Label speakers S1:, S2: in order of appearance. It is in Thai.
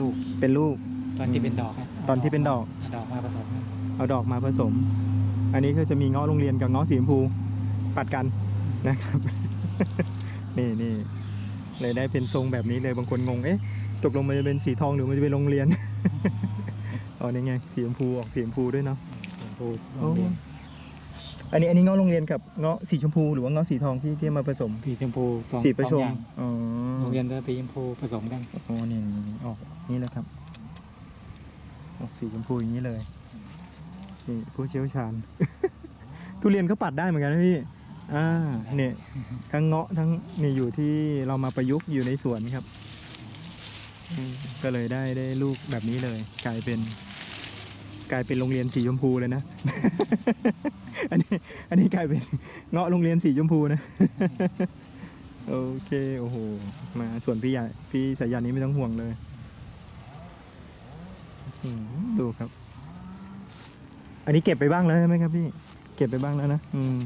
S1: ลูก
S2: เป็นลูก
S1: ตอนที่เป็นดอกะ
S2: ตอนที่เป็นดอก
S1: เอาดอกมาผสมกัน
S2: เอาดอกมาผสม อันนี้ก็จะมีเงาะโรงเรียนกับเงาะสีชมพูปัดกันนะครับ นี่นี่เลยได้เป็นทรงแบบนี้เลยบางคนงงเอ๊ะตกลงมันจะเป็นสีทองหรือมันจะเป็นโรงเรียน อ๋อนี่ไงสีชมพูออกสีชมพูด้วยเนาะ
S1: ชมพูโรงเรียน
S2: อันนี้อันนี้เงาะโรงเรียนกับเงาะสีชมพูหรือว่าเงาะสีทองที่ที่มาผสม
S1: สีชมพูสอง
S2: สีประช
S1: สอง
S2: ม
S1: อย่าง
S2: อ๋อ
S1: โรงเรียนจะสีชมพูผสมกัน
S2: อ๋อนี่นี่นี่ออกนี่เลยครับออกสีชมพูอย่างนี้เลยนี่ผู้เชี่ยวชาญ ทุเรียนก็ปัดได้เหมือนกันนะพี่อ่าเนี่ยทั้งเงาะทั้งนี่อยู่ที่เรามาประยุกต์อยู่ในสวนครับอืมก็เลยได้ได้ลูกแบบนี้เลย กลายเป็น กลายเป็นโรงเรียนสีชมพูเลยนะ อันนี้กลายเป็นเงาะโรงเรียนสีชมพูนะ โอเค โอ้โห มาส่วนพี่ใหญ่พี่สายยานี้ไม่ต้องห่วงเลยอืมดูครับ อันนี้เก็บไปบ้างแล้วใช่ไหมครับพี่ เก็บไปบ้างแล้วนะ อืม